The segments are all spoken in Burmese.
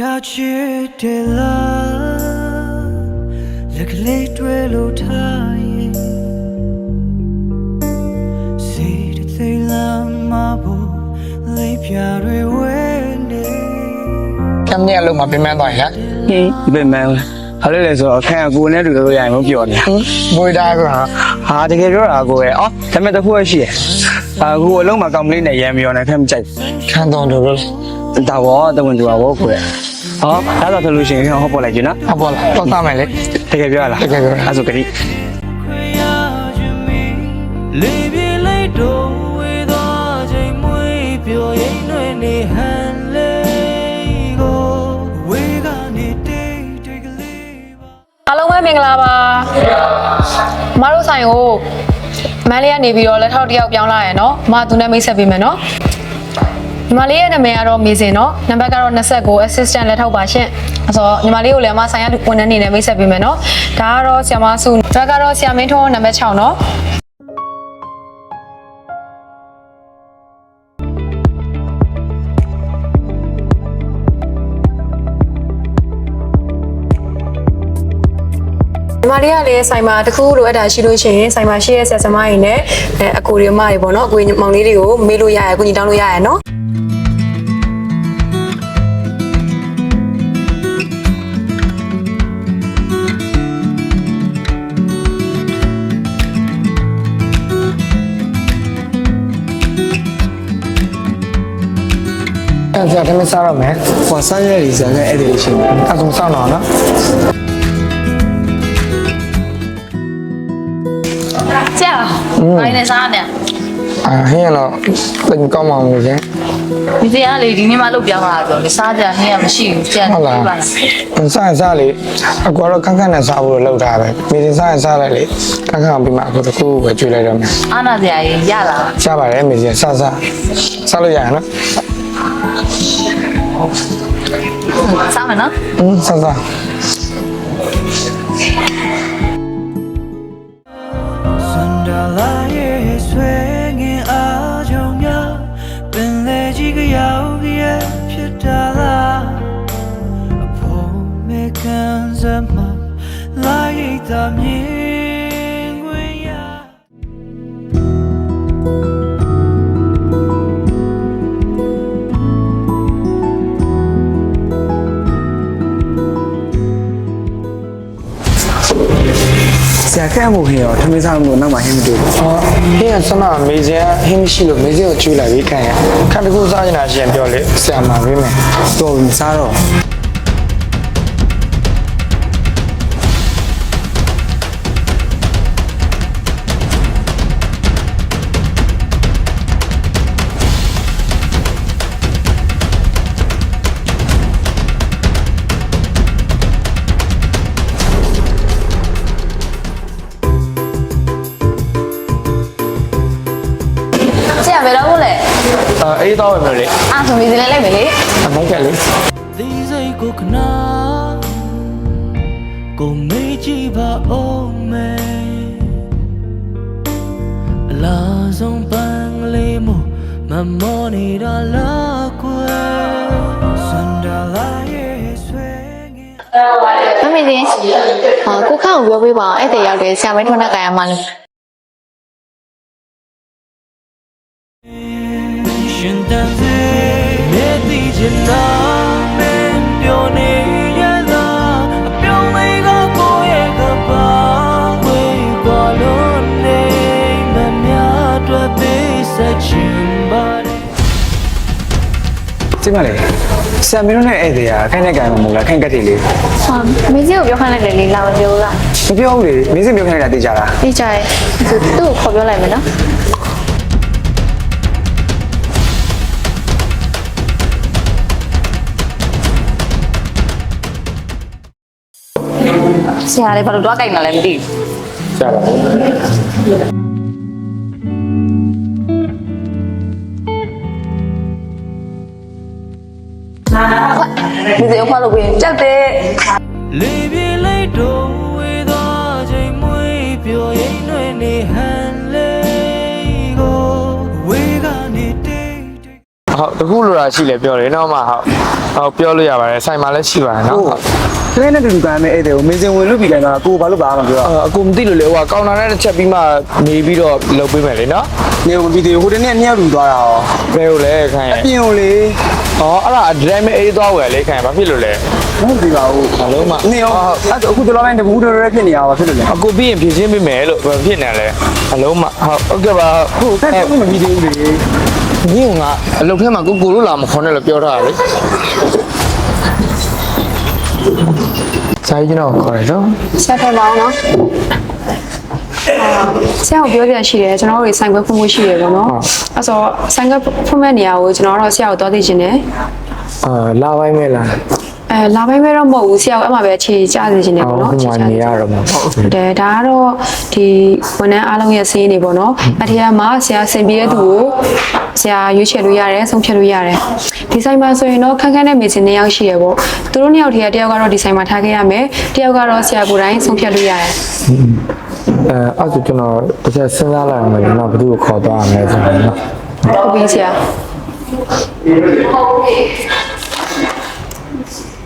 တာချစ်တယ်လားလက်ကလေးတွေ့လို့ထားရင်စီတသိမ်းလာမဖို့လေးပြတွေဝဲနေကမ်းမြက်လုံးမှာပြင်ပန်းသွားရင်ဟင်းပြင်မန်းဟာလို့လဲဆိုတော့ခံကိုနဲ့တူလို့ရရင်မပြောနဲ့ဘွေသားကဟာတကယ်ပြောတာကိုရဲ့အော်ဒါပေမဲ့တစ်ခုရှိရအခုအလုံးမှာကောင်ပလေးနဲ့ရမ်းပြောနေဖက်မကြိုက်ခံတော်လို့လို့ ဒါဘောတဝန်တူဘောကိုရဲ့ဟောဒါတော့ဆိုလို့ရှိရင်ဟောပေါ်လိုက်ကြနော်အပေါ်လာတော့သားမယ်လေတကယ်ပြောရလားခွေရခြင်းမီလေးပြေးလိုက်တော့ဝေသွားချိန်မွေးပျော်ရင်တွင်နေဟန်လေးကိုဝေကနေတိတ်တိတ်ကလေးပါအားလုံးပဲမင်္ဂလာပါမမတို့ဆိုင်ကိုမန်းလေးကနေပြီးတော့လက်ထောက်တစ်ယောက်ပြောင်းလာရယ်နော်မသူနဲ့မိတ်ဆက်ပေးမယ်နော် ညီမလေးရဲ့နာမည်ကတော့မေစင်နော်နံပါတ်ကတော့29 assistant လက်ထောက်ပါရှင်အဲဆိုညီမလေးကိုလည်းအမဆိုင်ရဝန်ထမ်းအနေနဲ့မိတ်ဆက်ပေးမယ်နော်ဒါကတော့ဆီယမစုဒါကတော့ဆီယမင်းထွန်းနံပါတ်6နော်ညီမလေးကလည်းဆိုင်မှာတခုလိုအပ်တာရှိလို့ရှိရင်ဆိုင်မှာရှိတဲ့ဆက်စမတွေနဲ့အဲအကိုတွေအမတွေပေါ့နော်အကိုမောင်လေးတွေကိုမေးလို့ရရအကူကြီးတောင်းလို့ရရနော် အဲ့ဒါတမစားရမယ်ဟောဆန်းရဲဒီဆန်းနဲ့အဲ့ဒီရှိနေအဆုံးစောင်းတော့နော်ကြာဘာလဲစားနေအာဟင်းရတော့တင်ကောင်းမှမလို့ရှင်ဒီစရာလေဒီနေ့မှလုတ်ပြောင်းလာတော့လေစားကြဟင်းကမရှိဘူးကြာဟုတ်လားပါလားစားရင်စားလေအကွာတော့ခန်းခန်းနဲ့စားဖို့လောက်တာပဲမိစင်စားရင်စားလိုက်လေခန်းခန်းပြီးမှအခုတခုပဲကျွေးလိုက်တော့မယ်အာနာစရာကြီးရလာရှားပါတယ်မိစင်စားစားစားလို့ရရနော် စားမယ်နော်อืมစားစားစန္ဒလာရဲ့ဆွေ ခက်မှုခေရောထမင်းစားမှုနောက်မှဟင်းမတွေ့ဘူးအော်ဟင်းကစမမေစင်ဟင်းမရှိလို့မေစင်ကိုကျွေးလိုက်ပြီးခံရခန်းတခုစားနေတာရှင်ပြောလေဆရာမပေးမယ်တော်ပြီမစားတော့ အာအေးတော့ပဲလေအာဆိုပြီးစလဲလိုက်မယ်လေအမိုက်ကလေဒီစိတ်ကိုခနာကိုမေးကြည့်ပါဦးမေအလားဆုံးပန်းကလေးမို့မမောနေတာလားကွယ်စန္ဒလာရဲ့ဆွေငင်မမေချင်းဟာကိုခန့်ကိုပြောပေးပါအောင်အဲ့တဲ့ရောက်တယ်ဆရာမင်းထွန်းနဲ့ကြရမှာလို့ ရှင်တန်စေမေတ္တိချင်နာမင်းပြောနေရလားအပြောင်းလဲကကိုယ့်ရဲ့ကပါဝေးပါလို့နေမများတွေ့ပေးဆက်ချင်ပါတယ်ကျမလေးဆံမင်းတို့နဲ့ဧည့်သည်ကခိုင်းလိုက်ကြမှာမဟုတ်လားခိုင်းကတ်တယ်လေဟာမင်းကြီးကိုပြောခိုင်းလိုက်တယ်လေလာမပြောဘူးလားမပြောဘူးလေမင်းစင်ပြောခိုင်းလိုက်တာသိကြလားသိကြရဲ့သူ့ကိုခေါ်ပြောလိုက်မယ်နော် ဆရာလေးဘာလို့တွားကြိုက်နေလဲမသိဘူးရှာပါဘူးဒီစရာဖွားလို့ပြင်ကြောက်တယ်လေးပြေးလိုက်တော့ တိတ်တိတ်ဟုတ်တခုလိုတာရှိလဲပြောတယ်နော်မဟုတ်ဟုတ်ပြောလို့ရပါတယ်ဆိုင်မှာလည်းရှိပါတယ်နော်ဟုတ်ကလေးနဲ့တူတူကမ်းမဲ့အဲ့တဲ့ကိုမင်းစင်ဝင်လို့ပြီးကန်တော့ကိုဘာလို့ပါမှပြောအာအကူမသိလို့လေဟိုကောင်တာနဲ့တစ်ချက်ပြီးမှနေပြီးတော့လုပ်ပေးမယ်လေနော်နေဝင်ပြီးသေးဟိုတနေ့နှစ်ယောက်လူသွားတာဟောဘယ်လိုလဲခိုင်းရပြင်ကိုလေဟောအဲ့ဒါဒီတိုင်းပဲအေးသွားဝယ်လေခိုင်းဘာဖြစ်လို့လဲဟုတ်ပြီပါဦးဘာလို့မှနေရောအဲ့ဒါအခုတလောပိုင်းတပူးတော်ရဲဖြစ်နေရပါဖြစ်လို့လေအကူပြီးရင်ဖြည့်ချင်းပေးမယ်လို့ဘာဖြစ်နေလဲအလုံးမဟုတ်ဟုတ်ကဲ့ပါဟုတ်အဲ့ဒါမပြီးသေးဘူးလေ ညင်ကအလုပ်ထဲမှာကိုကိုလို့လာမခေါ်နဲ့လို့ပြောထားတာလေဆိုင်ကျွန်တော်ခေါ်ရတော့ဆရာထိုင်ပါအောင်နော်ဆရာကိုပြောပြရှိတယ်ကျွန်တော်တို့ဆိုင်ခွဲဖွင့်ဖို့ရှိတယ်ပေါ့နော်အဲ့ဆိုဆိုင်ခွဲဖွင့်မဲ့နေရာကိုကျွန်တော်တို့ဆရာကိုတောသိချင်တယ်အာလာပိုင်းမဲ့လား အဲလာပိုင်းမဲတော့မဟုတ်ဘူးဆရာကအဲ့မှာပဲအခြေချစေချင်တယ်ပေါ့နော်ဟိုမှာနေရတော့မှာဟုတ်ဟုတ်တယ်ဒါကတော့ဒီဝန်ထမ်းအားလုံးရဲ့စီးနေပေါ့နော်အထက်ကမှာဆရာစင်ပြည့်တဲ့သူကိုဆရာရွေးချယ်လို့ရတယ်ဆုံးဖြတ်လို့ရတယ်ဒီဆိုင်မှာဆိုရင်တော့ခန်းခန်းနဲ့မေချင်နှစ်ယောက်ရှိရပေါ့သူတို့နှစ်ယောက်တည်းကတယောက်ကတော့ဒီဆိုင်မှာထားခဲ့ရမယ်တယောက်ကတော့ဆရာကိုယ်တိုင်ဆုံးဖြတ်လို့ရတယ်အဲအဲ့ဒါကျွန်တော်တစ်ချက်စဉ်းစားလိုက်မယ်နော်ဘယ်သူကိုခေါ်သွားရမလဲဆိုတော့နော်ဟုတ်ပြီဆရာ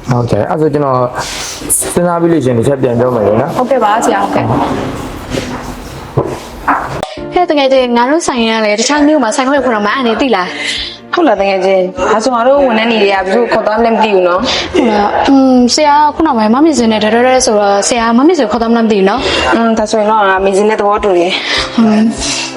ဟုတ်တယ်အဲ့ဒါကျွန်တော်စဉ်းစားပြီးလို့ရှရင်တစ်ချက်ပြန်ပြောမယ်လေနော် ဟုတ်ကဲ့ပါဆရာဟုတ်ကဲ့ ဟဲ့တကယ်ချင်းငါတို့ဆိုင်ရလေတခြားမျိုးမှာဆိုင်ခွဲဖွင့်တော့မအဲ့နေသိလား ဟုတ်လားတကယ်ချင်းဒါဆိုငါတို့ဝန်ထမ်းနေတွေကဘယ်သူခေါ်သွားမလဲမသိဘူးနော် ဟုတ်လားอืมဆရာကခုနကမှမမစ်စင်နဲ့တရရဲဆိုတော့ဆရာမမစ်စင်ခေါ်တော့မလားမသိဘူးနော် อืมဒါဆိုရင်တော့ငါမင်းစင်းတဲ့သဘောတူတယ် ဟုတ်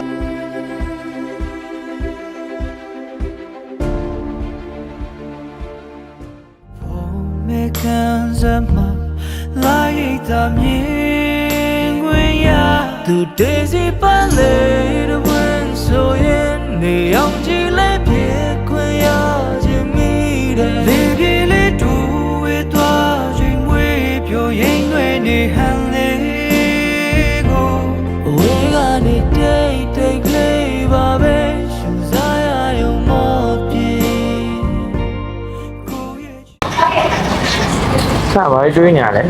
ဆက်ပါတွေးညာလဲ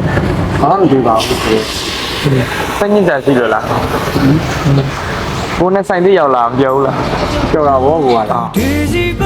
ဘာမှမတွေ့ပါဘူးစညစ်ကြရှိလို့လားကိုနဲ့ဆိုင်သေးရောက်လာမပြောဘူးလားပြောတာဘောကွာလားဒီစီ